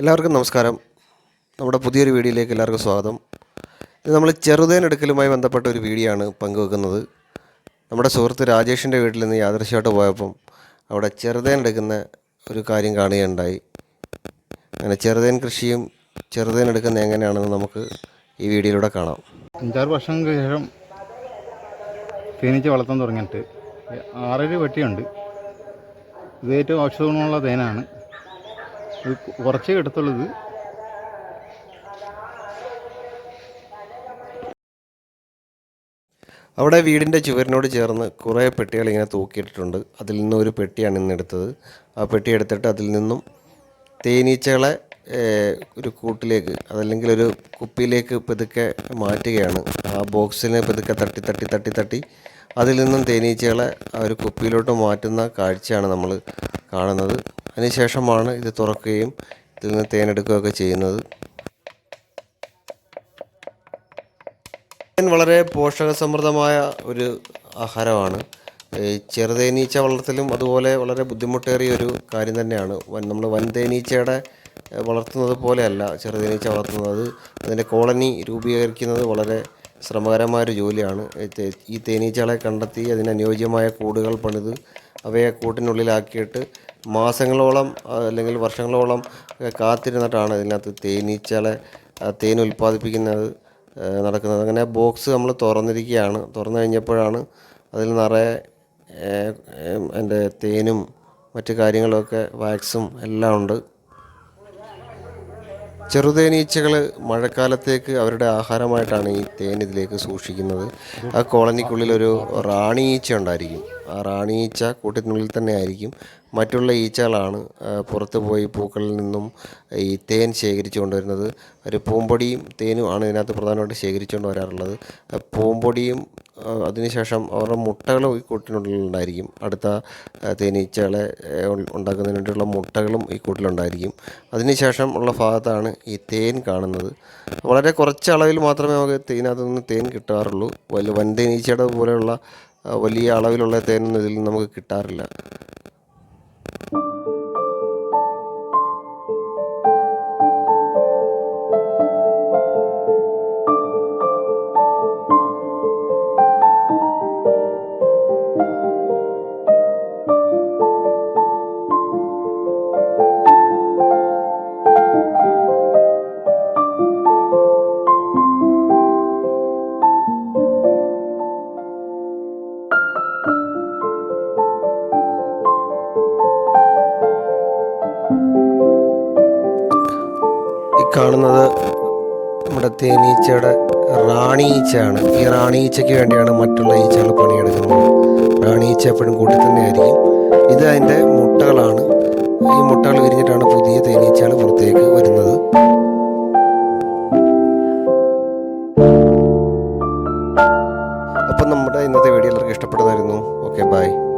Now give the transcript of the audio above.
എല്ലാവർക്കും നമസ്കാരം. നമ്മുടെ പുതിയൊരു വീഡിയോയിലേക്ക് എല്ലാവർക്കും സ്വാഗതം. ഇത് നമ്മൾ ചെറുതേൻ എടുക്കലുമായി ബന്ധപ്പെട്ട ഒരു വീഡിയോ ആണ് പങ്കുവെക്കുന്നത്. നമ്മുടെ സുഹൃത്ത് രാജേഷിന്റെ വീട്ടിൽ നിന്ന് യാദൃശ്യമായിട്ട് പോയപ്പം അവിടെ ചെറുതേൻ എടുക്കുന്ന ഒരു കാര്യം കാണുകയുണ്ടായി. അങ്ങനെ ചെറുതേൻ കൃഷിയും ചെറുതേൻ എടുക്കുന്ന എങ്ങനെയാണെന്ന് നമുക്ക് ഈ വീഡിയോയിലൂടെ കാണാം. അഞ്ചാറ് വർഷം ശേഷം തേനീച്ച വളർത്താൻ തുടങ്ങിയിട്ട് ആറര വെട്ടിയുണ്ട്. ഇത് ഏറ്റവും ഔഷധ ഗുണമുള്ള തേനാണ്. ഇത് കുറച്ചേ എടുത്തുള്ളൂ അവിടെ വീടിന്റെ ചുവരിനോട് ചേർന്ന് കുറേ പെട്ടികൾ ഇങ്ങനെ തൂക്കിയിട്ടിട്ടുണ്ട്. അതിൽ നിന്ന് ഒരു പെട്ടിയാണ് ഇന്ന് എടുത്തത്. ആ പെട്ടി എടുത്തിട്ട് അതിൽ നിന്നും തേനീച്ചകളെ ഒരു കൂട്ടിലേക്ക് അതല്ലെങ്കിൽ ഒരു കുപ്പിയിലേക്ക് പതുക്കെ മാറ്റുകയാണ്. ആ ബോക്സിനെ പതുക്കെ തട്ടി തട്ടി തട്ടി തട്ടി അതിൽ നിന്നും തേനീച്ചകളെ ആ ഒരു കുപ്പിയിലോട്ട് മാറ്റുന്ന കാഴ്ചയാണ് നമ്മൾ കാണുന്നത്. അതിനുശേഷമാണ് ഇത് തുറക്കുകയും ഇതിൽ നിന്ന് തേനെടുക്കുകയൊക്കെ ചെയ്യുന്നത്. തേൻ വളരെ പോഷകസമൃദ്ധമായ ഒരു ആഹാരമാണ്. ചെറുതേനീച്ച വളർത്തലും അതുപോലെ വളരെ ബുദ്ധിമുട്ടേറിയ ഒരു കാര്യം തന്നെയാണ്. നമ്മൾ വൻ തേനീച്ചയുടെ വളർത്തുന്നത് പോലെയല്ല ചെറുതേനീച്ച വളർത്തുന്നത്. അതിന്റെ കോളനി രൂപീകരിക്കുന്നത് വളരെ ശ്രമകരമായ ഒരു ജോലിയാണ്. ഈ തേനീച്ചകളെ കണ്ടെത്തി അതിനനുയോജ്യമായ കൂടുകൾ പണിത് അവയെ കൂട്ടിനുള്ളിലാക്കിയിട്ട് മാസങ്ങളോളം അല്ലെങ്കിൽ വർഷങ്ങളോളം കാത്തിരുന്നിട്ടാണ് ഇതിനകത്ത് തേനീച്ചകളെ തേൻ ഉൽപ്പാദിപ്പിക്കുന്നത് നടക്കുന്നത്. അങ്ങനെ ബോക്സ് നമ്മൾ തുറന്നിരിക്കുകയാണ്. തുറന്നു കഴിഞ്ഞപ്പോഴാണ് അതിൽ നിറയെ എന്റെ തേനും മറ്റു കാര്യങ്ങളൊക്കെ വാക്സും എല്ലാം ഉണ്ട്. ചെറുതേനീച്ചകൾ മഴക്കാലത്തേക്ക് അവരുടെ ആഹാരമായിട്ടാണ് ഈ തേൻ ഇതിലേക്ക് സൂക്ഷിക്കുന്നത്. ആ കോളനിക്കുള്ളിൽ ഒരു റാണി ഈച്ച ഉണ്ടായിരിക്കും. ആ റാണി ഈച്ച കൂട്ടത്തിനുള്ളിൽ തന്നെ ആയിരിക്കും. മറ്റുള്ള ഈച്ചകളാണ് പുറത്ത് പോയി പൂക്കളിൽ നിന്നും ഈ തേൻ ശേഖരിച്ചു കൊണ്ടുവരുന്നത്. ഒരു പൂമ്പൊടിയും തേനും ആണ് ഇതിനകത്ത് പ്രധാനമായിട്ട് ശേഖരിച്ചുകൊണ്ട് വരാറുള്ളത് പൂമ്പൊടിയും അതിനുശേഷം അവരുടെ മുട്ടകൾ ഈ കൂട്ടിനുള്ളിലുണ്ടായിരിക്കും. അടുത്ത തേനീച്ചകളെ ഉണ്ടാക്കുന്നതിന് വേണ്ടിയുള്ള മുട്ടകളും ഈ കൂട്ടിലുണ്ടായിരിക്കും. അതിനുശേഷം ഉള്ള ഭാഗത്താണ് ഈ തേൻ കാണുന്നത്. വളരെ കുറച്ച് അളവിൽ മാത്രമേ നമുക്ക് തേനകത്ത് നിന്ന് തേൻ കിട്ടാറുള്ളൂ. വലിയ വൻ തേനീച്ചയുടെ പോലെയുള്ള വലിയ അളവിലുള്ള തേനൊന്നും ഇതിൽ നമുക്ക് കിട്ടാറില്ല. കാണുന്നത് നമ്മുടെ തേനീച്ചയുടെ റാണി ഈച്ചയാണ് ഈ റാണി ഈച്ചയ്ക്ക് വേണ്ടിയാണ് മറ്റുള്ള ഈച്ചകൾ പണിയെടുക്കുന്നത്. റാണി ഈച്ച എപ്പോഴും കൂട്ടി തന്നെ ആയിരിക്കും. ഇത് അതിന്റെ മുട്ടകളാണ്. ഈ മുട്ടകൾ വിരിഞ്ഞിട്ടാണ് പുതിയ തേനീച്ചകൾ പുറത്തേക്ക് വരുന്നത്. അപ്പം നമ്മുടെ ഇന്നത്തെ വീഡിയോ എല്ലാവർക്കും ഇഷ്ടപ്പെട്ടതായിരുന്നു. Okay bye.